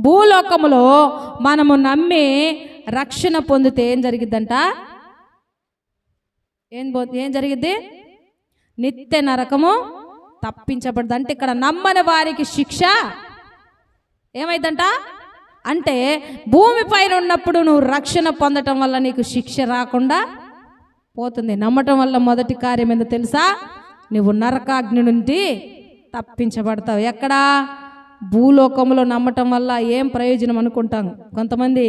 భూలోకములో మనము నమ్మి రక్షణ పొందితే ఏం జరిగిద్దంట? ఏం పో ఏం జరిగిద్ది? నిత్య నరకము తప్పించబడదు. అంటే ఇక్కడ నమ్మని వారికి శిక్ష ఏమైందంట అంటే భూమి పైన ఉన్నప్పుడు నువ్వు రక్షణ పొందటం వల్ల నీకు శిక్ష రాకుండా పోతుంది. నమ్మటం వల్ల మొదటి కార్యం ఏందో తెలుసా? నువ్వు నరకాగ్ని నుండి తప్పించబడతావు. ఎక్కడా? భూలోకంలో నమ్మటం వల్ల ఏం ప్రయోజనం అనుకుంటాం? కొంతమంది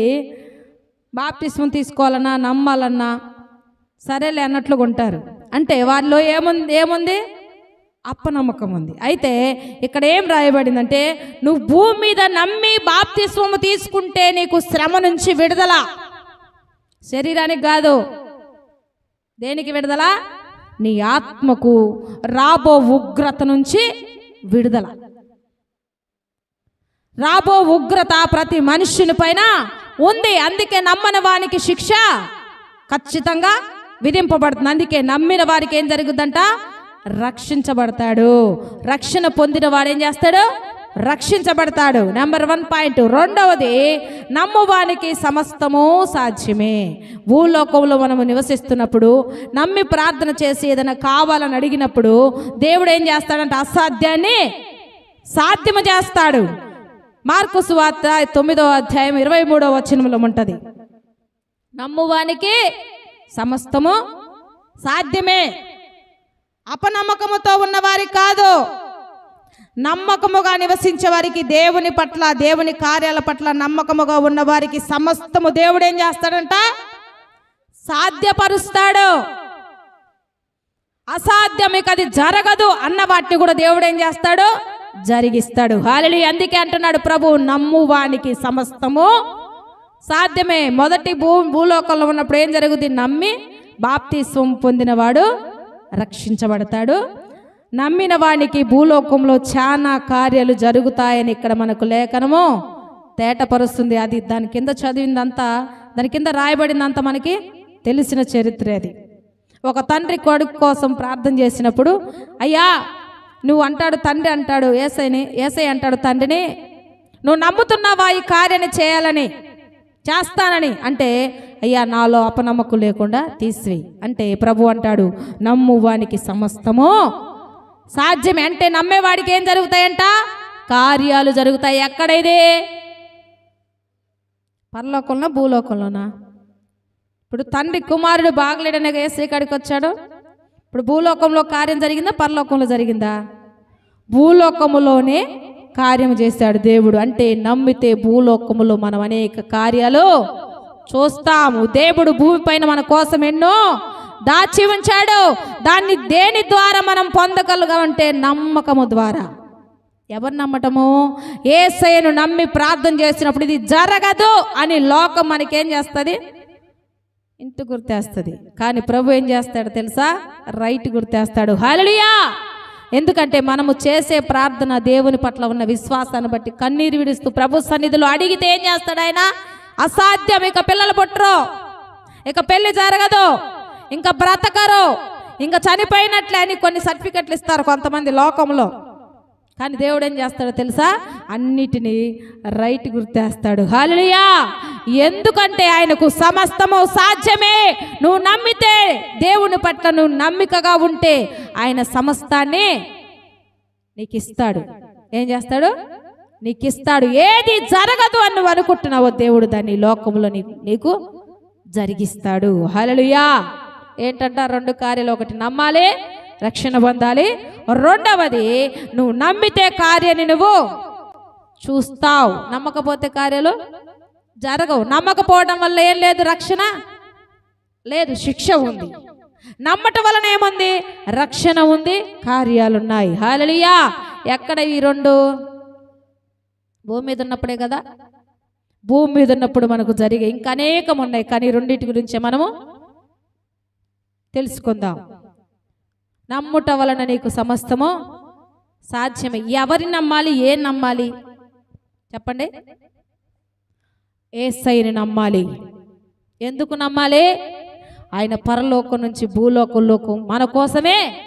బాప్టిస్మం తీసుకోవాలన్నా నమ్మాలన్నా సరేలే అన్నట్లుగా ఉంటారు అంటే వారిలో ఏముంది ఏముంది? అప్పనమ్మకం ఉంది. అయితే ఇక్కడ ఏం రాయబడిందంటే నువ్వు భూమి మీద నమ్మి బాప్తిస్వము తీసుకుంటే నీకు శ్రమ నుంచి విడుదల. శరీరానికి కాదు. దేనికి విడుదల? నీ ఆత్మకు రాబో ఉగ్రత నుంచి విడుదల. రాబో ఉగ్రత ప్రతి మనుష్యుని పైన ఉంది. అందుకే నమ్మని వానికి శిక్ష ఖచ్చితంగా విధింపబడుతుంది. అందుకే నమ్మిన వారికి ఏం జరుగుద్దంట? రక్షించబడతాడు. రక్షణ పొందిన వాడు ఏం చేస్తాడు? రక్షించబడతాడు. నెంబర్ వన్ పాయింట్ రెండవది నమ్మువానికి సమస్తము సాధ్యమే. భూలోకంలో మనము నివసిస్తున్నప్పుడు నమ్మి ప్రార్థన చేసి ఏదైనా కావాలని అడిగినప్పుడు దేవుడు ఏం చేస్తాడంటే? అసాధ్యాన్ని సాధ్యము చేస్తాడు. మార్కు సువార్త తొమ్మిదో అధ్యాయం ఇరవై మూడో వచనంలో ఉంటుంది. నమ్మువానికి సమస్తము సాధ్యమే. అపనమ్మకముతో ఉన్నవారి కాదు. నమ్మకముగా నివసించే వారికి దేవుని పట్ల దేవుని కార్యాల పట్ల నమ్మకముగా ఉన్నవారికి సమస్తము దేవుడు ఏం చేస్తాడంట? సాధ్యపరుస్తాడు. అసాధ్యం ఇక అది జరగదు అన్న వాటిని కూడా దేవుడు ఏం చేస్తాడు? జరిగిస్తాడు. హాలి అందుకే అంటున్నాడు ప్రభు నమ్మువానికి సమస్తము సాధ్యమే. మొదటి భూ భూలోకంలో ఉన్నప్పుడు ఏం జరుగుతుంది నమ్మి బాప్తిస్వం పొందినవాడు రక్షించబడతాడు. నమ్మిన వానికి భూలోకంలో చాలా కార్యాలు జరుగుతాయని ఇక్కడ మనకు లేఖనము తేటపరుస్తుంది. అది దాని కింద చదివిందంతా దాని కింద రాయబడిందంతా మనకి తెలిసిన చరిత్ర అది. ఒక తండ్రి కొడుకు కోసం ప్రార్థన చేసినప్పుడు అయ్యా నువ్వు అంటాడు తండ్రి అంటాడు ఏసైని ఏసై అంటాడు తండ్రిని నువ్వు నమ్ముతున్నావా ఈ కార్యాన్ని చేయాలని? చేస్తానని? అంటే అయ్యా నాలో అపనమ్మకం లేకుండా తీసివేయి. అంటే ప్రభు అంటాడు నమ్ము వానికి సమస్తము సాధ్యమే. అంటే నమ్మేవాడికి ఏం జరుగుతాయంట? కార్యాలు జరుగుతాయి. ఎక్కడైదే? పరలోకంలో భూలోకంలోనా? ఇప్పుడు తండ్రి కుమారుడు బాగలేడనే ఏసీ కాడికి వచ్చాడు ఇప్పుడు భూలోకంలో కార్యం జరిగిందా? పరలోకంలో జరిగిందా? భూలోకములోనే కార్యం చేశాడు దేవుడు. అంటే నమ్మితే భూలోకములో మనం అనేక కార్యాలు చూస్తాము. దేవుడు భూమిపైన మన కోసం ఎన్నో దాచి ఉంచాడు. దాన్ని దేని ద్వారా మనం పొందగలుగామంటే నమ్మకము ద్వారా. ఎవరు నమ్మటము? ఏసయ్యను నమ్మి ప్రార్థన చేసినప్పుడు ఇది జరగదు అని లోకం మనకేం చేస్తుంది? ఇంటి గుర్తేస్తుంది. కానీ ప్రభు ఏం చేస్తాడు తెలుసా? రైట్ గుర్తేస్తాడు. హల్లెలూయా! ఎందుకంటే మనము చేసే ప్రార్థన దేవుని పట్ల ఉన్న విశ్వాసాన్ని బట్టి కన్నీరు విడుస్తూ ప్రభు సన్నిధిలో అడిగితే ఏం చేస్తాడు ఆయన? అసాధ్యం. ఇక పిల్లలు పుట్టరు ఇక పెళ్ళి జరగదు ఇంకా బ్రతకరు ఇంకా చనిపోయినట్లే అని కొన్ని సర్టిఫికెట్లు ఇస్తారు కొంతమంది లోకంలో. కానీ దేవుడు ఏం చేస్తాడో తెలుసా? అన్నిటినీ రైట్ గుర్తేస్తాడు. హాలియా ఎందుకంటే ఆయనకు సమస్తము సాధ్యమే. నువ్వు నమ్మితే దేవుని పట్ల నువ్వు నమ్మికగా ఉంటే ఆయన సమస్తాన్ని నీకు ఇస్తాడు ఏం చేస్తాడు? నీకు ఇస్తాడు ఏది జరగదు అని నువ్వు అనుకుంటున్నావో దేవుడు దాన్ని లోకంలో నీకు నీకు జరిగిస్తాడు. హలలుయా ఏంటంట రెండు కార్యాలు ఒకటి నమ్మాలి రక్షణ పొందాలి. రెండవది నువ్వు నమ్మితే కార్యాన్ని నువ్వు చూస్తావు. నమ్మకపోతే కార్యాలు? జరగవు. నమ్మకపోవడం వల్ల ఏం లేదు రక్షణ? లేదు శిక్ష ఉంది. నమ్మటం వలన ఏముంది? రక్షణ ఉంది కార్యాలు ఉన్నాయి హాలలియా ఎక్కడ ఈ రెండు? భూమి మీద ఉన్నప్పుడే కదా? భూమి మీద ఉన్నప్పుడు మనకు జరిగే ఇంకా అనేకం ఉన్నాయి. కానీ రెండింటి గురించి మనము తెలుసుకుందాం. నమ్ముట వలన నీకు సమస్తము సాధ్యమే. ఎవరిని నమ్మాలి ఏం నమ్మాలి? చెప్పండి. ఏసైని నమ్మాలి. ఎందుకు నమ్మాలి? ఆయన పరలోకం నుంచి భూలోకంలోకి మన కోసమే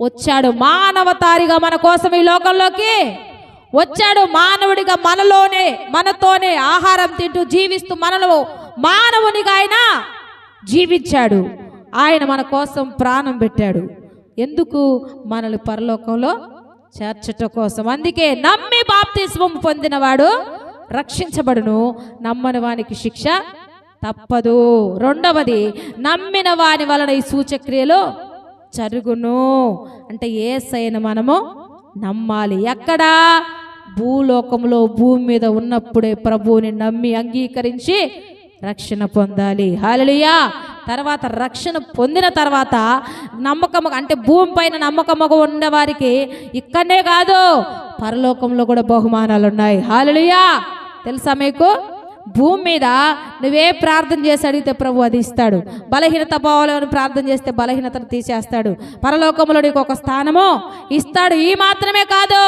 వచ్చాడు. మానవతారిగా మన కోసం ఈ లోకంలోకి వచ్చాడు. మానవుడిగా మనలోనే మనతోనే ఆహారం తింటూ జీవిస్తూ మనలో మానవునిగా ఆయన జీవించాడు. ఆయన మన కోసం ప్రాణం పెట్టాడు. ఎందుకు? మనల్ని పరలోకంలో చేర్చట కోసం. అందుకే నమ్మి బాప్తిస్వం పొందినవాడు రక్షించబడును. నమ్మని వానికి శిక్ష తప్పదు. రెండవది నమ్మిన వాని వలన ఈ సూచక్రియలు జరుగును. అంటే ఏ సైన మనము నమ్మాలి. ఎక్కడా? భూలోకంలో భూమి మీద ఉన్నప్పుడే ప్రభువుని నమ్మి అంగీకరించి రక్షణ పొందాలి. హాలలియా తర్వాత రక్షణ పొందిన తర్వాత నమ్మకము అంటే భూమి పైన నమ్మకముగా ఉన్నవారికి ఇక్కడనే కాదు పరలోకంలో కూడా బహుమానాలు ఉన్నాయి హాలలియా తెలుసా మీకు? భూమి మీద నువ్వే ప్రార్థన చేసి అడిగితే ప్రభు అది ఇస్తాడు. బలహీనత పోవాలని ప్రార్థన చేస్తే బలహీనతను తీసేస్తాడు. పరలోకములో నీకు ఒక స్థానము ఇస్తాడు. ఈ మాత్రమే కాదు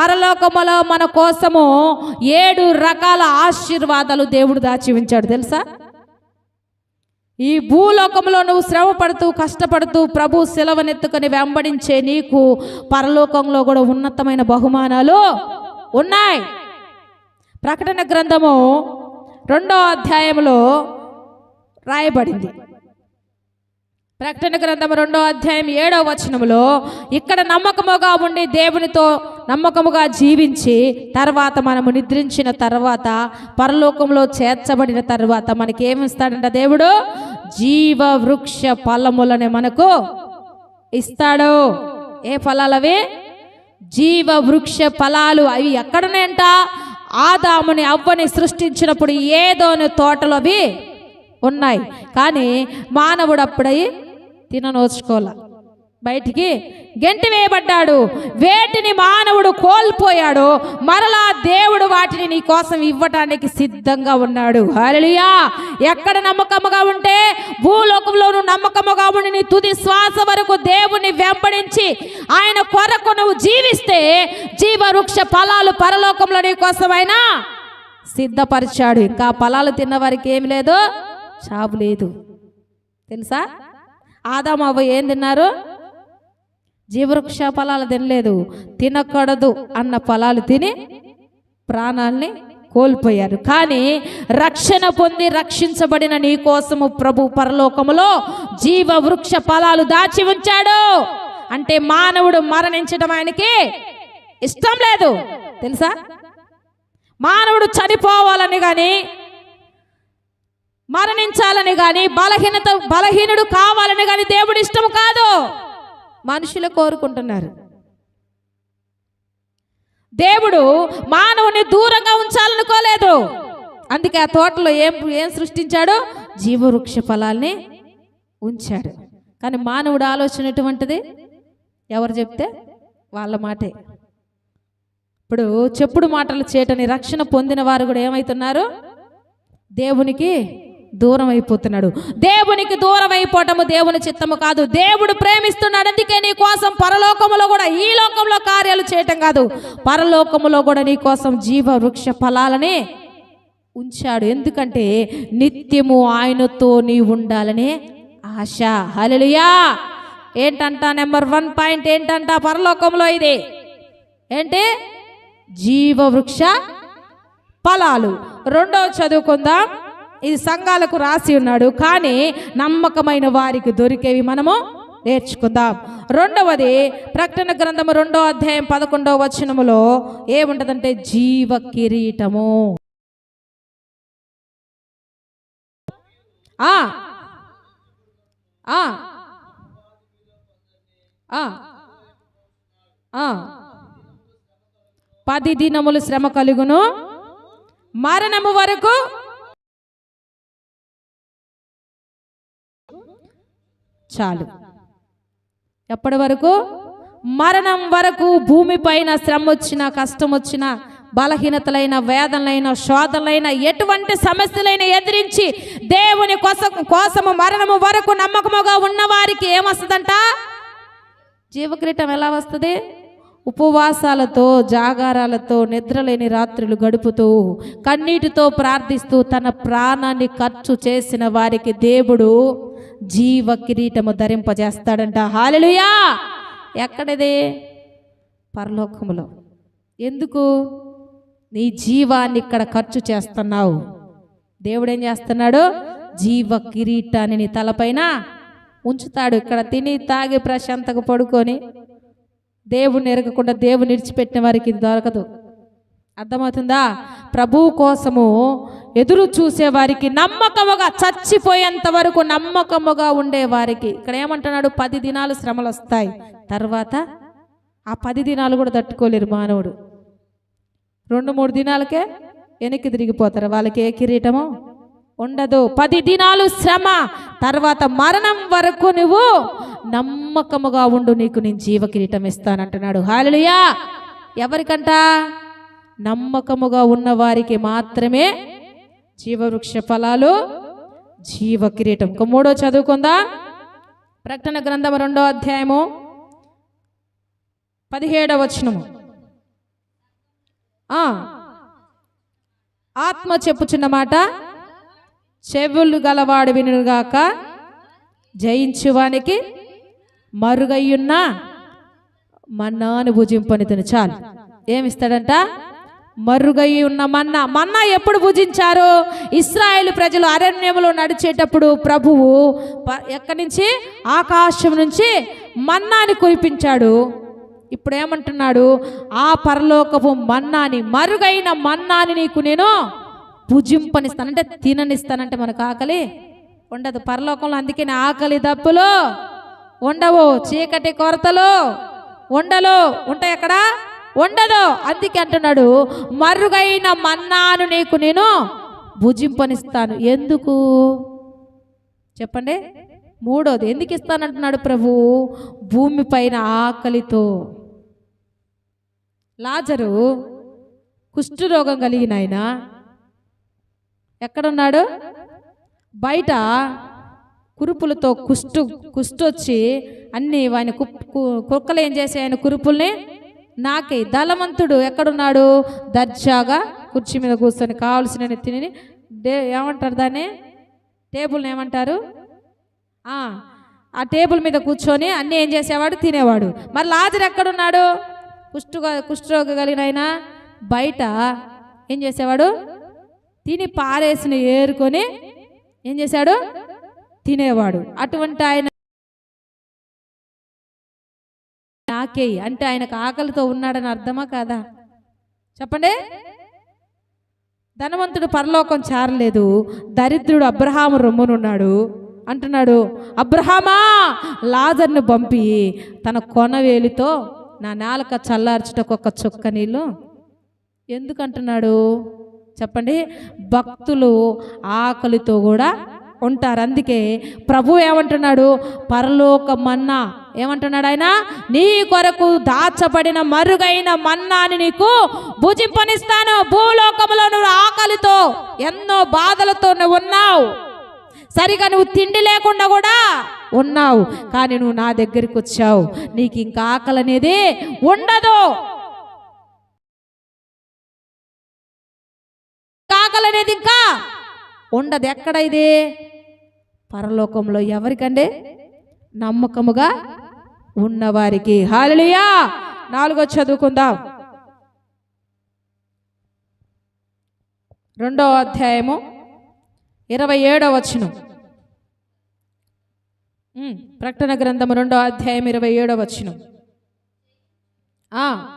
పరలోకములో మన కోసము ఏడు రకాల ఆశీర్వాదాలు దేవుడు దాచి ఉంచాడు తెలుసా? ఈ భూలోకంలో నువ్వు శ్రమ పడుతూ కష్టపడుతూ ప్రభు సెలవునెత్తుకొని వెంబడించే నీకు పరలోకంలో కూడా ఉన్నతమైన బహుమానాలు ఉన్నాయి. ప్రకటన గ్రంథము రెండో అధ్యాయంలో రాయబడింది. ప్రకటన గ్రంథం రెండో అధ్యాయం ఏడో వచనములో ఇక్కడ నమ్మకముగా ఉండి దేవునితో నమ్మకముగా జీవించి తర్వాత మనము నిద్రించిన తర్వాత పరలోకంలో చేర్చబడిన తర్వాత మనకి ఏమిస్తాడంట దేవుడు? జీవ వృక్ష ఫలములని మనకు ఇస్తాడు. ఏ ఫలాలవి? జీవ వృక్ష ఫలాలు అవి ఎక్కడనేంట ఆదాముని అవ్వని సృష్టించినప్పుడు ఏదోని తోటలో అవి ఉన్నాయి. కానీ మానవుడు అప్పుడై తిననోచుకోలే. బయటికి గెంటి వేయబడ్డాడు. వేటిని మానవుడు కోల్పోయాడు మరలా దేవుడు వాటిని నీ కోసం ఇవ్వటానికి సిద్ధంగా ఉన్నాడు. హల్లెలూయా! ఎక్కడ నమ్మకముగా ఉంటే భూలోకంలోనూ నమ్మకముగా ఉండి నీ తుది శ్వాస వరకు దేవుని వెంబడించి ఆయన కొరకు నువ్వు జీవిస్తే జీవవృక్ష ఫలాలు పరలోకంలో నీ కోసమైనా సిద్ధపరిచాడు. ఇంకా ఫలాలు తిన్న వారికి ఏమి లేదు? చావు లేదు. తెలుసా? ఆదాము ఏం తిన్నారు? జీవవృక్ష ఫలాలు తినలేదు తినకూడదు అన్న ఫలాలు తిని ప్రాణాల్ని కోల్పోయారు. కానీ రక్షణ పొంది రక్షించబడిన నీ కోసము ప్రభు పరలోకములో జీవ వృక్ష ఫలాలు దాచి ఉంచాడు. అంటే మానవుడు మరణించడం ఆయనకి ఇష్టం లేదు. తెలుసా? మానవుడు చనిపోవాలని కానీ మరణించాలని కానీ బలహీనత బలహీనుడు కావాలని కానీ దేవుడు ఇష్టం కాదు. మనుషులు కోరుకుంటున్నారు. దేవుడు మానవుని దూరంగా ఉంచాలనుకోలేదు. అందుకే ఆ తోటలో ఏం ఏం సృష్టించాడు? జీవవృక్ష ఫలాల్ని ఉంచాడు. కానీ మానవుడు ఆలోచన ఎటువంటిది? ఎవరు చెప్తే వాళ్ళ మాటే. ఇప్పుడు చెప్పుడు మాటలు చేయటని రక్షణ పొందిన వారు కూడా ఏమవుతున్నారు దేవునికి దూరం అయిపోతున్నాడు దేవునికి దూరం అయిపోవటము దేవుని చిత్తము కాదు. దేవుడు ప్రేమిస్తున్నాడు అందుకే నీ కోసం పరలోకములో కూడా ఈ లోకంలో కార్యాలు చేయటం కాదు. పరలోకములో కూడా నీ కోసం జీవ వృక్ష ఫలాలని ఉంచాడు. ఎందుకంటే నిత్యము ఆయనతో నీ ఉండాలనే ఆశ. హల్లెలూయా! ఏంటంట నెంబర్ వన్ పాయింట్ ఏంటంట పరలోకంలో ఇది? ఏంటి? జీవవృక్ష ఫలాలు. రెండో చదువుకుందాం. ఇది సంఘాలకు రాసి ఉన్నాడు. కానీ నమ్మకమైన వారికి దొరికేవి మనము నేర్చుకుందాం. రెండవది ప్రకటన గ్రంథము రెండో అధ్యాయం పదకొండవ వచనములో ఏముంటుందంటే జీవ కిరీటము. ఆ ఆ ఆ ఆ. పది దినములు శ్రమ కలుగును. మరణము వరకు చాలు. ఎప్పటి వరకు? మరణం వరకు భూమిపైన శ్రమ వచ్చిన కష్టం వచ్చిన బలహీనతలైన వేదనలైన శోధనలైన ఎటువంటి సమస్యలైన ఎదిరించి దేవుని కోసం కోసము మరణము వరకు నమ్మకముగా ఉన్నవారికి ఏమొస్తుందంట? జీవక్రీటం ఎలా వస్తుంది? ఉపవాసాలతో జాగారాలతో నిద్రలేని రాత్రులు గడుపుతూ కన్నీటితో ప్రార్థిస్తూ తన ప్రాణాన్ని ఖర్చు చేసిన వారికి దేవుడు జీవ కిరీటము ధరింపజేస్తాడంట. హాలలుయా ఎక్కడిది? పరలోకములో. ఎందుకు? నీ జీవాన్ని ఇక్కడ ఖర్చు చేస్తున్నావు. దేవుడు ఏం చేస్తున్నాడు? జీవ కిరీటాన్ని నీ తలపైన ఉంచుతాడు. ఇక్కడ తిని తాగి ప్రశాంతగా పడుకొని దేవుణ్ణి ఎరగకుండా దేవుని విడిచిపెట్టిన వారికి ఇది దొరకదు. అర్థమవుతుందా? ప్రభువు కోసము ఎదురు చూసేవారికి నమ్మకముగా చచ్చిపోయేంత వరకు నమ్మకముగా ఉండే వారికి. ఇక్కడ ఏమంటున్నాడు? పది దినాలు శ్రమలు వస్తాయి తర్వాత ఆ పది దినాలు కూడా తట్టుకోలేరు మానవుడు. రెండు మూడు దినాలకే వెనక్కి తిరిగిపోతారు. వాళ్ళకి ఏ కిరీటమో ఉండదు. పది దినాలు శ్రమ. తర్వాత మరణం వరకు నువ్వు నమ్మకముగా ఉండు. నీకు నేను జీవ కిరీటం ఇస్తానంటున్నాడు. హాలియా ఎవరికంట? నమ్మకముగా ఉన్నవారికి మాత్రమే జీవవృక్ష ఫలాలు జీవ కిరీటం ఇంకో మూడో చదువుకుందా? ప్రకటన గ్రంథం రెండో అధ్యాయము పదిహేడవ వచనము. ఆత్మ చెప్పుచున్న మాట చెవులు గలవాడు వినుగాక జయించువానికి మరుగయ్యున్న మన్నాను భుజింపనితను చాలు. ఏమిస్తాడంట? మరుగై ఉన్న మన్నా. మన్నా ఎప్పుడు భుజించారు? ఇస్రాయేల్ ప్రజలు అరణ్యములో నడిచేటప్పుడు ప్రభువు ప- ఎక్కడి నుంచి? ఆకాశం నుంచి మన్నాని కురిపించాడు. ఇప్పుడు ఏమంటున్నాడు ఆ పరలోకపు మన్నాని మరుగైన మన్నాని నీకు నేను భుజింపనిస్తాను. అంటే తిననిస్తానంటే మనకు ఆకలి ఉండదు. పరలోకంలో అందుకే ఆకలి దప్పులు ఉండవు. చీకటి కొరతలు ఉండలు. ఉంటాయి అక్కడ? ఉండదు. అందుకే అంటున్నాడు మరుగైన మన్నాను నీకు నేను భుజింపనిస్తాను. ఎందుకు? చెప్పండి. మూడోది ఎందుకు ఇస్తానంటున్నాడు ప్రభు? భూమి పైన ఆకలితో. లాజరు కుష్ఠరోగం కలిగిన ఆయన ఎక్కడున్నాడు? బయట కురుపులతో కుష్టు కుష్టొచ్చి అన్ని ఆయన కు- కుక్కలు ఏం చేసే ఆయన కురుపుల్ని? నాకే దళవంతుడు ఎక్కడున్నాడు? దర్జాగా కుర్చీ మీద కూర్చొని కావాల్సిన తిని డే ఏమంటారు దాన్ని? టేబుల్ని ఏమంటారు? ఆ, ఆ టేబుల్ మీద కూర్చొని అన్నీ ఏం చేసేవాడు? తినేవాడు. మరి లాజర్ ఎక్కడున్నాడు? కుష్ఠుగా కుష్ఠరోగ కలిగిన ఆయన బయట ఏం చేసేవాడు? తిని పారేసిన ఏరుకొని ఏం చేశాడు? తినేవాడు. అటువంటి ఆయన ఆకేయి అంటే ఆయనకు ఆకలితో ఉన్నాడని అర్థమా కాదా? చెప్పండి. ధనవంతుడు పరలోకం చేరలేదు. దరిద్రుడు అబ్రహాము రొమ్మునున్నాడు అంటున్నాడు అబ్రహామా లాజర్ను పంపి. తన కొనవేలితో నా నాలుక చల్లార్చుటకు ఒక చుక్క నీళ్ళు. ఎందుకంటున్నాడు చెప్పండి. భక్తులు ఆకలితో కూడా ఉంటారు. అందుకే ప్రభు ఏమంటున్నాడు? పరలోక మన్నా ఏమంటున్నాడు ఆయన? నీ కొరకు దాచబడిన మరుగైన మన్నాని నీకు భుజింపనిస్తాను. భూలోకములో నువ్వు ఆకలితో ఎన్నో బాధలతో నువ్వు ఉన్నావు. సరిగా నువ్వు తిండి లేకుండా కూడా ఉన్నావు. కానీ నువ్వు నా దగ్గరికి వచ్చావు. నీకు ఇంకా ఆకలి అనేది ఉండదు. ఆకలి అనేది ఇంకా ఉండదు. ఎక్కడ ఇది? పరలోకంలో ఎవరికంటే నమ్మకముగా ఉన్నవారికి. హాలియా నాలుగో చదువుకుందాం. రెండో అధ్యాయము ఇరవై ఏడో వచనం. ప్రకటన గ్రంథము రెండో అధ్యాయం ఇరవై ఏడో వచనం. ఆ,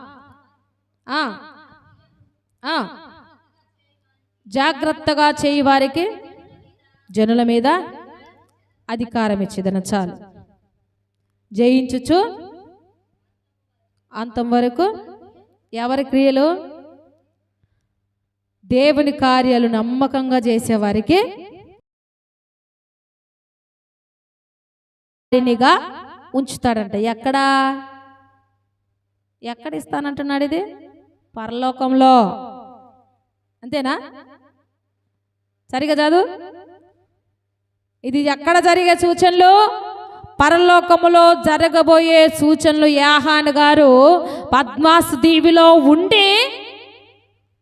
జాగ్రత్తగా చేయి వారికి జనుల మీద అధికారం ఇచ్చేదన చాలు. జయించుచు అంతం వరకు ఎవరి క్రియలు? దేవుని కార్యాలు నమ్మకంగా చేసేవారికి వారినిగా ఉంచుతాడంట. ఎక్కడా? ఎక్కడ ఇస్తానంటున్నాడు ఇది? పరలోకంలో. అంతేనా? సరిగా చదువు? ఇది ఎక్కడ జరిగే సూచనలు? పరలోకములో జరగబోయే సూచనలు యాహాన్ గారు పద్మాస్ దీవిలో ఉండి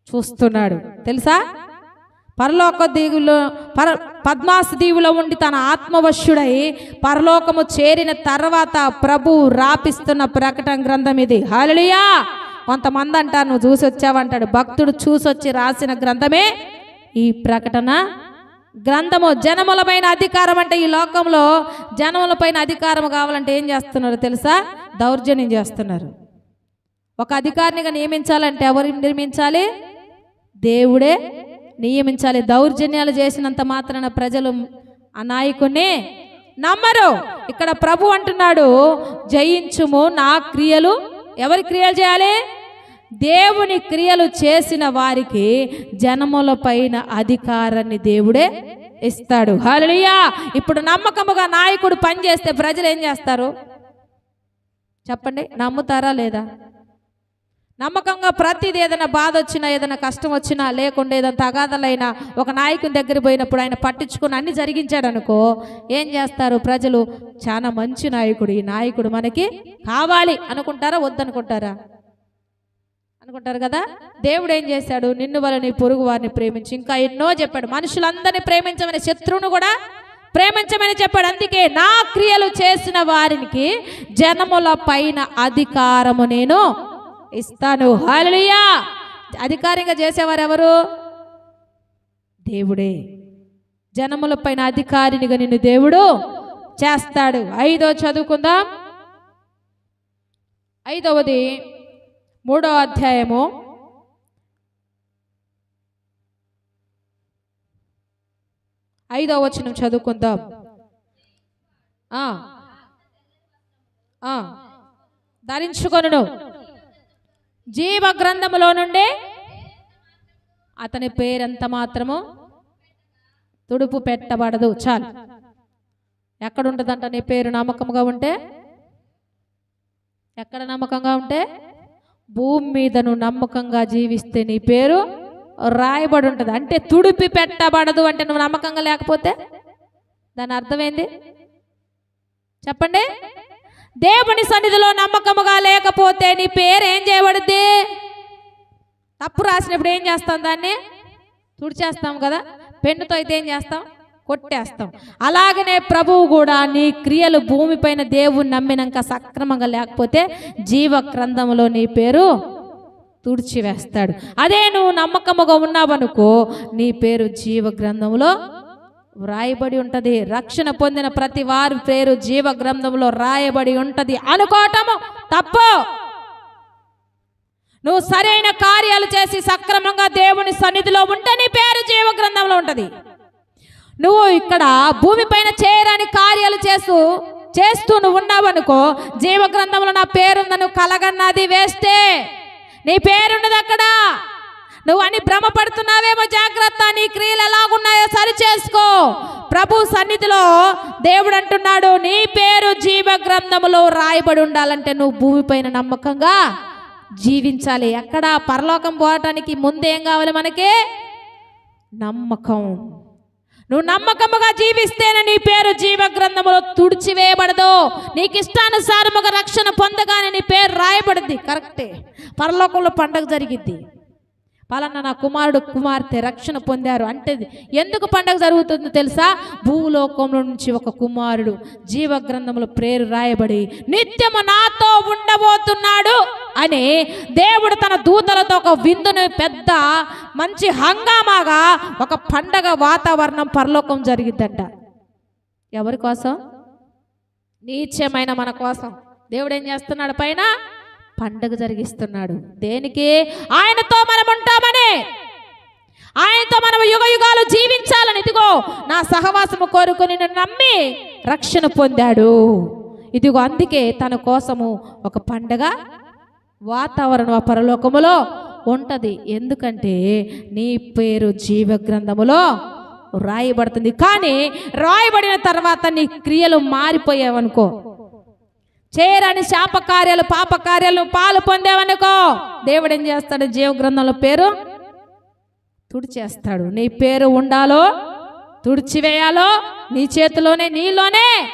చూస్తున్నాడు. తెలుసా? పరలోక దీవులో పర పద్మాస్ దీవులో ఉండి తన ఆత్మవశ్యుడై పరలోకము చేరిన తర్వాత ప్రభు రాపిస్తున్న ప్రకటన గ్రంథం ఇది. హాలియా కొంతమంది అంటారు నువ్వు చూసి వచ్చావంటాడు భక్తుడు చూసొచ్చి రాసిన గ్రంథమే ఈ ప్రకటన గ్రంథము జనములపైన అధికారం అంటే ఈ లోకంలో జనములపైన అధికారం కావాలంటే ఏం చేస్తున్నారు తెలుసా? దౌర్జన్యం చేస్తున్నారు. ఒక అధికారినిగా నియమించాలంటే ఎవరు నిర్మించాలి దేవుడే నియమించాలి. దౌర్జన్యాలు చేసినంత మాత్రాన ప్రజలు ఆ నాయకుని నమ్మరు. ఇక్కడ ప్రభు అంటున్నాడు జయించుము నా క్రియలు. ఎవరి క్రియలు చేయాలి? దేవుని క్రియలు చేసిన వారికి జనముల పైన అధికారాన్ని దేవుడే ఇస్తాడు. హలియా ఇప్పుడు నమ్మకముగా నాయకుడు పనిచేస్తే ప్రజలు ఏం చేస్తారు? చెప్పండి నమ్ముతారా లేదా? నమ్మకంగా ప్రతిది ఏదైనా బాధ వచ్చినా ఏదైనా కష్టం వచ్చినా లేకుండా ఏదైనా తగాదలైనా ఒక నాయకుని దగ్గర పోయినప్పుడు ఆయన పట్టించుకుని అన్ని జరిగించాడు అనుకో ఏం చేస్తారు ప్రజలు? చాలా మంచి నాయకుడు ఈ నాయకుడు మనకి కావాలి అనుకుంటారా వద్దనుకుంటారా? అనుకుంటారు కదా? దేవుడు ఏం చేశాడు? నిన్ను వల్ల నీ పొరుగు వారిని ప్రేమించి ఇంకా ఎన్నో చెప్పాడు. మనుషులందరినీ ప్రేమించమని శత్రువును కూడా ప్రేమించమని చెప్పాడు. అందుకే నా క్రియలు చేసిన వారికి జనముల పైన అధికారము నేను ఇస్తాను. హాలలుయా అధికారంగా చేసేవారు ఎవరు? దేవుడే. జనముల పైన అధికారినిగా నిన్ను దేవుడు చేస్తాడు. ఐదో చదువుకుందాం. ఐదవది మూడో అధ్యాయము. ఐదో వచనం చదువుకుందాం. ధరించుకొను జీవ గ్రంథములో నుండి అతని పేరెంత మాత్రము తుడుపు పెట్టబడదు. చాలు. ఎక్కడుంటుందంట నీ పేరు? నమ్మకంగా ఉంటే? ఎక్కడ నమ్మకంగా ఉంటే? భూమి మీద నువ్వు నమ్మకంగా జీవిస్తే నీ పేరు రాయబడి ఉంటుంది అంటే తుడిపి పెట్టబడదు అంటే నువ్వు నమ్మకంగా లేకపోతే? దాని అర్థమైంది? చెప్పండి. దేవుని సన్నిధిలో నమ్మకముగా లేకపోతే నీ పేరు ఏం చేయబడుద్ది? తప్పు రాసినప్పుడు ఏం చేస్తాం దాన్ని? తుడిచేస్తాం కదా? పెన్నుతో అయితే ఏం చేస్తాం? కొట్టేస్తాం. అలాగనే ప్రభువు కూడా నీ క్రియలు భూమిపైన దేవుని నమ్మినాక సక్రమంగా లేకపోతే జీవ గ్రంథంలో నీ పేరు తుడిచివేస్తాడు. అదే నువ్వు నమ్మకముగా ఉన్నావనుకో నీ పేరు జీవ గ్రంథంలో వ్రాయబడి ఉంటుంది. రక్షణ పొందిన ప్రతి వారి పేరు జీవ గ్రంథంలో రాయబడి ఉంటుంది. అనుకోవటము తప్పు. నువ్వు సరైన కార్యాలు చేసి సక్రమంగా దేవుని సన్నిధిలో ఉంటే నీ పేరు జీవ గ్రంథంలో ఉంటుంది. నువ్వు ఇక్కడ భూమిపైన చేయరాని కార్యాలు చేస్తూ చేస్తూ నువ్వు ఉన్నావనుకో జీవ గ్రంథంలో నా పేరుందని నువ్వు కలగన్నది వేస్తే. నీ పేరున్నది అక్కడ. నువ్వు అని భ్రమపడుతున్నావేమో జాగ్రత్త నీ క్రియలు ఎలాగున్నాయో సరి చేసుకో ప్రభు సన్నిధిలో దేవుడు అంటున్నాడు నీ పేరు జీవ గ్రంథములో రాయబడి ఉండాలంటే నువ్వు భూమిపైన నమ్మకంగా జీవించాలి. ఎక్కడ పరలోకం పోవటానికి ముందేం కావాలి మనకి? నమ్మకం. నువ్వు నమ్మకముగా జీవిస్తేనే నీ పేరు జీవ గ్రంథములో తుడిచివేయబడదు. నీకు ఇష్టానుసారముగా రక్షణ పొందగానే నీ పేరు రాయబడింది. కరెక్టే. పరలోకంలో పండగ జరిగిద్ది. పలానా నా కుమారుడు కుమార్తె రక్షణ పొందారు. అంటే ఎందుకు పండగ జరుగుతుందో తెలుసా? భూలోకంలో నుంచి ఒక కుమారుడు జీవ గ్రంథంలో ప్రేరు రాయబడి నిత్యము నాతో ఉండబోతున్నాడు. అని దేవుడు తన దూతలతో ఒక విందును పెద్ద మంచి హంగామాగా ఒక పండగ వాతావరణం పరలోకం జరిగిద్దంట. ఎవరి కోసం? నీచమైన మన కోసం. దేవుడు ఏం చేస్తున్నాడు పైన? పండగ జరిగిస్తున్నాడు. దేనికి? ఆయనతో మనం ఉంటామని. ఆయనతో మనం యుగ యుగాలు జీవించాలని. ఇదిగో నా సహవాసము కోరుకుని నమ్మి రక్షణ పొందాడు. ఇదిగో అందుకే తన కోసము ఒక పండగ వాతావరణం ఆ పరలోకములో ఉంటుంది. ఎందుకంటే నీ పేరు జీవ గ్రంథములో రాయబడుతుంది. కానీ రాయబడిన తర్వాత నీ క్రియలు మారిపోయావనుకో. చేయరాని శాప కార్యాలు పాప కార్యాలు పాలు పొందావనుకో. దేవుడు ఏం చేస్తాడు? జీవ గ్రంథంలో పేరు తుడిచేస్తాడు. నీ పేరు ఉండాలో తుడిచివేయాలో నీ చేతిలోనే నీలోనే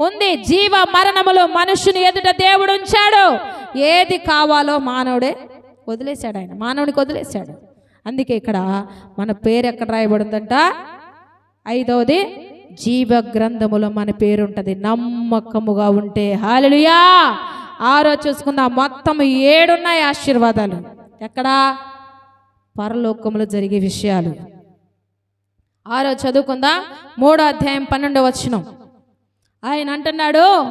ఉంది. జీవ మరణములు మనుషుని ఎదుట దేవుడు ఉంచాడు. ఏది కావాలో మానవుడే వదిలేశాడు ఆయన. మానవునికి వదిలేశాడు. అందుకే ఇక్కడ మన పేరు ఎక్కడ రాయబడిందంట? ఐదవది జీవ గ్రంథములో మన పేరు ఉంటుంది. నమ్మకముగా ఉంటే. హాలలుయా ఆరో చూసుకుందాం. మొత్తం ఏడున్నాయి ఆశీర్వాదాలు. ఎక్కడా? పరలోకములు జరిగే విషయాలు. ఆరో చదువుకుందాం. మూడో అధ్యాయం పన్నెండో వచ్చినం ఆయన అంటున్నాడు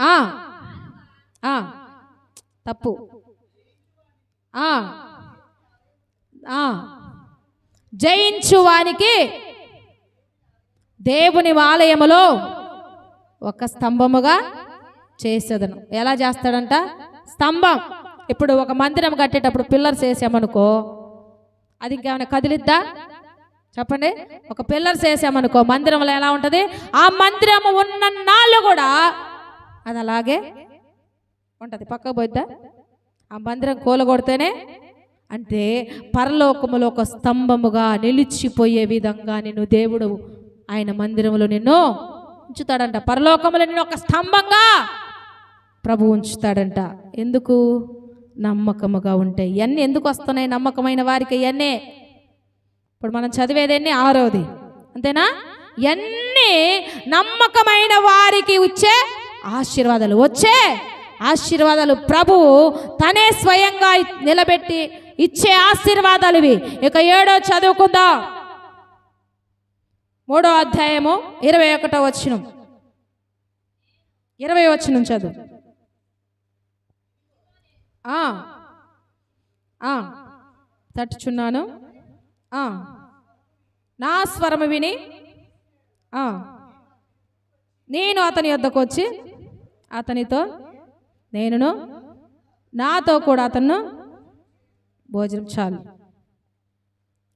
ఆ, తప్పు. జయించు వానికి దేవుని ఆలయములో ఒక స్తంభముగా చేసేదను. ఎలా చేస్తాడంట? స్తంభం. ఇప్పుడు ఒక మందిరం కట్టేటప్పుడు పిల్లర్స్ వేసామనుకో అది ఇంకేమైనా కదిలిద్దా? చెప్పండి. ఒక పిల్లర్స్ వేసామనుకో మందిరంలో ఎలా ఉంటుంది? ఆ మందిరం ఉన్న నాళ్ళు కూడా అది అలాగే ఉంటుంది. పక్క పోద్దా ఆ మందిరం కూలగొడితేనే అంటే పరలోకములో ఒక స్తంభముగా నిలిచిపోయే విధంగా నిన్ను దేవుడు ఆయన మందిరంలో నిన్ను ఉంచుతాడంట. పరలోకములో నిన్ను ఒక స్తంభంగా ప్రభు ఉంచుతాడంట. ఎందుకు? నమ్మకముగా ఉంటాయి ఇవన్నీ ఎందుకు వస్తున్నాయి నమ్మకమైన వారికి? ఇవన్నీ ఇప్పుడు మనం చదివేదన్నీ ఆరోది. అంతేనా? ఇవన్నీ నమ్మకమైన వారికి వచ్చే ఆశీర్వాదాలు వచ్చే ఆశీర్వాదాలు ప్రభువు తనే స్వయంగా నిలబెట్టి ఇచ్చే ఆశీర్వాదాలు ఇవి ఇక ఏడో చదువుకుందాం. మూడో అధ్యాయము ఇరవై ఒకటో వచ్చినం ఇరవై వచ్చినం చదువు. తట్టుచున్నాను. నా స్వరము విని నేను అతని వద్దకు వచ్చి అతనితో నేనును నాతో కూడా అతను భోజనం చాలు.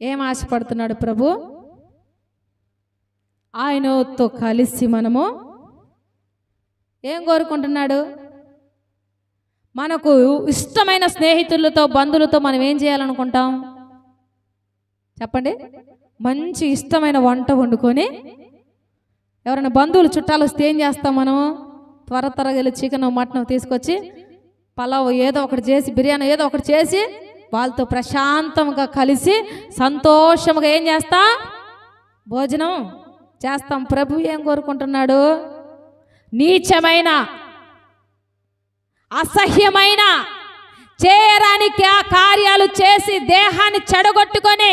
ఏం ఆశపడుతున్నాడు ప్రభు? ఆయనతో కలిసి మనము ఏం కోరుకుంటున్నాడు? మనకు ఇష్టమైన స్నేహితులతో బంధువులతో మనం ఏం చేయాలనుకుంటాం? చెప్పండి. మంచి ఇష్టమైన వంట వండుకొని ఎవరైనా బంధువులు చుట్టాలు వస్తే ఏం చేస్తాం మనము? త్వర త్వరగా వెళ్ళి చికెన్ మటన్ తీసుకొచ్చి పలావ్ ఏదో ఒకటి చేసి బిర్యానీ ఏదో ఒకటి చేసి వాళ్ళతో ప్రశాంతంగా కలిసి సంతోషంగా ఏం చేస్తాం? భోజనం చేస్తాం. ప్రభు ఏం కోరుకుంటున్నాడు? నీచమైన అసహ్యమైన చేయడానికి ఆ కార్యాలు చేసి దేహాన్ని చెడగొట్టుకొని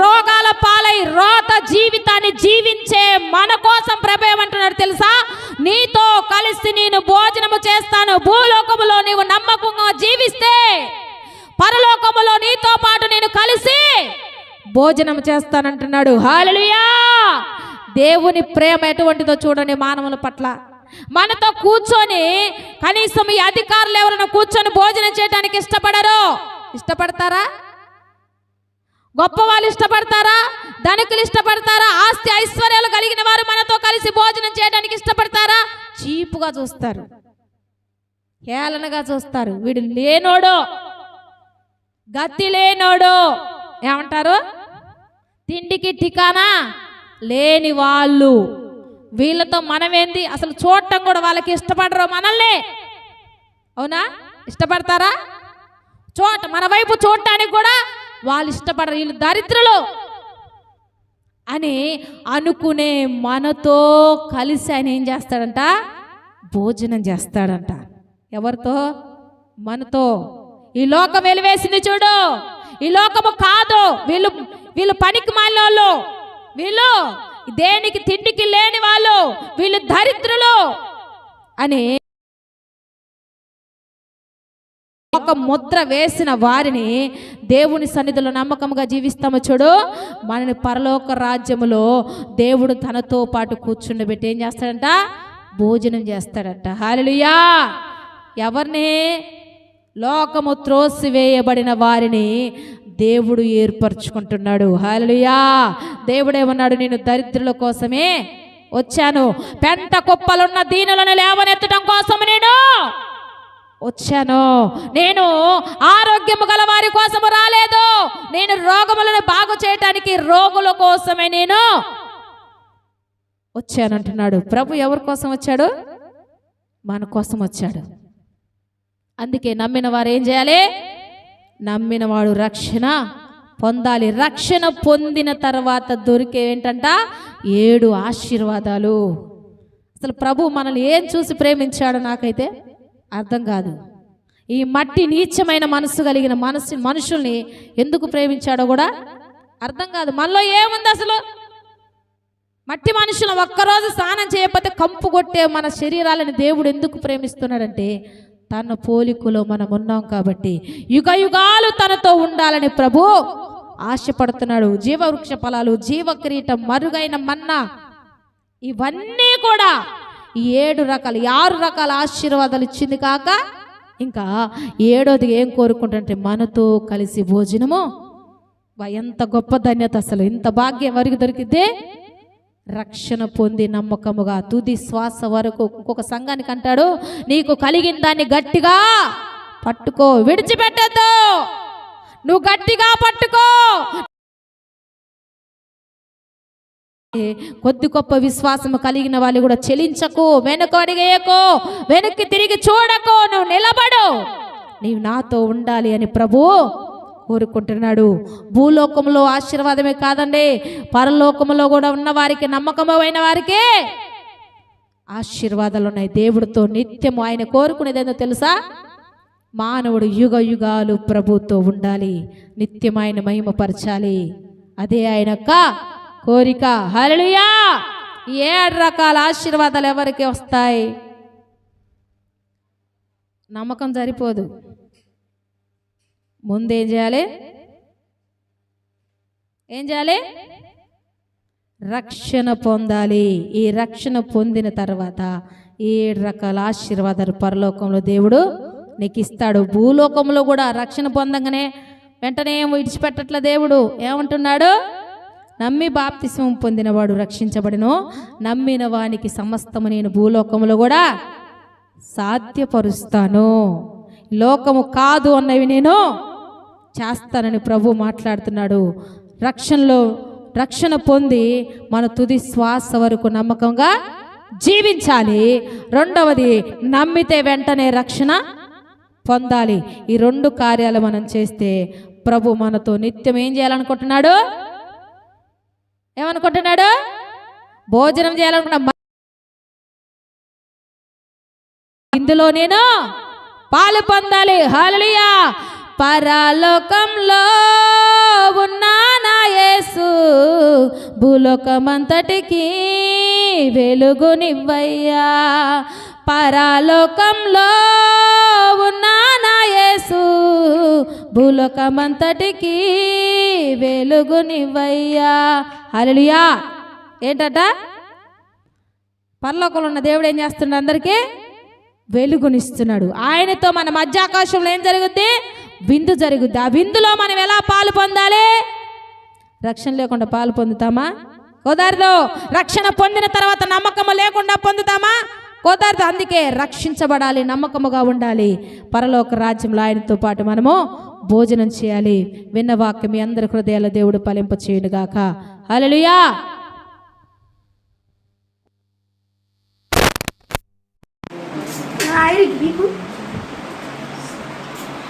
రోగాల పాలై రోత జీవితాన్ని జీవించే మన కోసం ప్రభు ఏమంటున్నాడు తెలుసా? నీతో కలిసి నేను భోజనము చేస్తాను. భూలోకములో నీవు నమ్మకంగా జీవిస్తే పరలోకములో నీతో పాటు నేను కలిసి భోజనం చేస్తానంటున్నాడు. హాలలుయా దేవుని ప్రేమ ఎటువంటిదో చూడండి మానవుల పట్ల. మనతో కూర్చొని కనీసం ఈ అధికారులు ఎవరైనా కూర్చొని భోజనం చేయడానికి ఇష్టపడరు? ఇష్టపడతారా? గొప్ప వాళ్ళు ఇష్టపడతారా? ధనికులు ఇష్టపడతారా? ఆస్తి ఐశ్వర్యాలు కలిగిన వారు మనతో కలిసి భోజనం చేయడానికి ఇష్టపడతారా? చీపుగా చూస్తారు. హేళనగా చూస్తారు. వీడు లేనోడు. గతి లేనోడు. ఏమంటారు? తిండికి ఠికానా? లేని వాళ్ళు. వీళ్ళతో మనమేంది? అసలు చూడటం కూడా వాళ్ళకి ఇష్టపడరు మనల్ని. అవునా? ఇష్టపడతారా? చూడ మన వైపు చూడటానికి కూడా వాళ్ళు ఇష్టపడరు వీళ్ళు దరిద్రలో అని అనుకునే మనతో కలిసి ఆయన ఏం చేస్తాడంట? భోజనం చేస్తాడంట. ఎవరితో? మనతో. ఈ లోకం వెలివేసింది చూడు. ఈ లోకము కాదు. వీళ్ళు వీళ్ళు పనికి మాలినోళ్ళు. వీళ్ళు దేనికి తిండికి లేని వాళ్ళు. వీళ్ళు దరిద్రులు అని ఒక ముద్ర వేసిన వారిని దేవుని సన్నిధిలో నమ్మకంగా జీవిస్తాము చూడు. మనని పరలోక రాజ్యములో దేవుడు తనతో పాటు కూర్చుండబెట్టి ఏం చేస్తాడంట? భోజనం చేస్తాడంట. హాలలుయా ఎవరిని? లోకము త్రోసివేయబడిన వారిని దేవుడు ఏర్పరచుకుంటున్నాడు. హాలలుయా దేవుడేమన్నాడు? నేను దరిద్రుల కోసమే వచ్చాను. పెంట కుప్పలున్న దీనులను లేవనెత్తడం కోసం నేను వచ్చాను? నేను ఆరోగ్యము గల వారి కోసము రాలేదు. నేను రోగములను బాగు చేయటానికి రోగుల కోసమే నేను వచ్చాను అంటున్నాడు ప్రభు ఎవరి కోసం వచ్చాడు? మన కోసం వచ్చాడు. అందుకే నమ్మిన వారు ఏం చేయాలి? నమ్మిన వాడు రక్షణ పొందాలి. రక్షణ పొందిన తర్వాత దొరికే ఏంటంట? ఏడు ఆశీర్వాదాలు. అసలు ప్రభు మనల్ని ఏం చూసి ప్రేమించాడు నాకైతే? అర్థం కాదు. ఈ మట్టి నీచమైన మనసు కలిగిన మనసు మనుషుల్ని ఎందుకు ప్రేమించాడో కూడా అర్థం కాదు. మనలో ఏముంది అసలు? మట్టి మనుషులు ఒక్కరోజు స్నానం చేయకపోతే కంపు కొట్టే మన శరీరాలను దేవుడు ఎందుకు ప్రేమిస్తున్నాడంటే తన పోలికలో మనం ఉన్నాం కాబట్టి. యుగ యుగాలు తనతో ఉండాలని ప్రభు ఆశపడుతున్నాడు. జీవవృక్ష ఫలాలు జీవ మరుగైన మన్నా ఇవన్నీ కూడా ఈ ఏడు రకాలు ఆరు రకాల ఆశీర్వాదాలు ఇచ్చింది కాక ఇంకా ఏడోది ఏం కోరుకుంటుంటే మనతో కలిసి భోజనము. ఎంత గొప్ప ధన్యత అసలు ఇంత భాగ్యం వరకు దొరికితే రక్షణ పొంది నమ్మకముగా తుది శ్వాస వరకు ఇంకొక సంఘానికి అంటాడు నీకు కలిగిన దాన్ని గట్టిగా పట్టుకో విడిచిపెట్టద్దు. నువ్వు గట్టిగా పట్టుకో. కొద్ది గొప్ప విశ్వాసము కలిగిన వాళ్ళు కూడా చెలించకు వెనుక అడిగేయకు వెనక్కి తిరిగి చూడకు నువ్వు నిలబడు. నీవు నాతో ఉండాలి అని ప్రభు కోరుకుంటున్నాడు. భూలోకంలో ఆశీర్వాదమే కాదండి పరలోకములో కూడా ఉన్న వారికి నమ్మకమైన వారికి ఆశీర్వాదాలు ఉన్నాయి. దేవుడితో నిత్యము ఆయన కోరుకునేది ఏందో తెలుసా? మానవుడు యుగ యుగాలు ప్రభుతో ఉండాలి నిత్యం ఆయన మహిమపరచాలి. అదే ఆయన యొక్క కోరిక. హల్లెలూయా! ఏడు రకాల ఆశీర్వాదాలు ఎవరికి వస్తాయి? నమ్మకం సరిపోదు. ముందేం చేయాలి? ఏం చేయాలి? రక్షణ పొందాలి. ఈ రక్షణ పొందిన తర్వాత ఏడు రకాల ఆశీర్వాదాలు పరలోకంలో దేవుడు నీకు ఇస్తాడు. భూలోకంలో కూడా రక్షణ పొందంగానే వెంటనే ఏం విడిచిపెట్టట్ల దేవుడు. ఏమంటున్నాడు? నమ్మి బాప్తిస్వం పొందినవాడు రక్షించబడినో నమ్మిన వానికి సమస్తము నేను భూలోకములో కూడా సాధ్యపరుస్తాను. లోకము కాదు అన్నవి నేను చేస్తానని ప్రభు మాట్లాడుతున్నాడు. రక్షణలో రక్షణ పొంది మన తుది శ్వాస వరకు నమ్మకంగా జీవించాలి. రెండవది నమ్మితే వెంటనే రక్షణ పొందాలి. ఈ రెండు కార్యాలు మనం చేస్తే ప్రభు మనతో నిత్యం ఏం చేయాలనుకుంటున్నాడు? ఏమనుకుంటున్నాడు? భోజనం చేయాలనుకున్నా ఇందులో నేను పాలు పొందాలి. హాలియా పరలోకంలో ఉన్నా నా యేసు భూలోకమంతటికి వెలుగునివ్వయ్యా. పరలోకంలో ఉన్న భూలోకమంతటికి వెలుగునివ్వయ్యా. హల్లెలూయా. ఏంటట? పరలోకంలో ఉన్న దేవుడు ఏం చేస్తున్నాడు అందరికీ? వెలుగునిస్తున్నాడు. ఆయనతో మన మధ్యాకాశంలో ఏం జరుగుద్ది? విందు జరుగుద్ది. ఆ విందులో మనం ఎలా పాలు పొందాలి? రక్షణ లేకుండా పాలు పొందుతామా? కుదరదు. రక్షణ పొందిన తర్వాత నమ్మకము లేకుండా పొందుతామా? కుదరదు అందుకే రక్షించబడాలి నమ్మకముగా ఉండాలి. పరలోక రాజ్యంలో ఆయనతో పాటు మనము భోజనం చేయాలి. విన్న వాక్యం మీ అందరి హృదయాల దేవుడు ఫలింప చేయునుగాక. హల్లెలూయా! Ai, bico.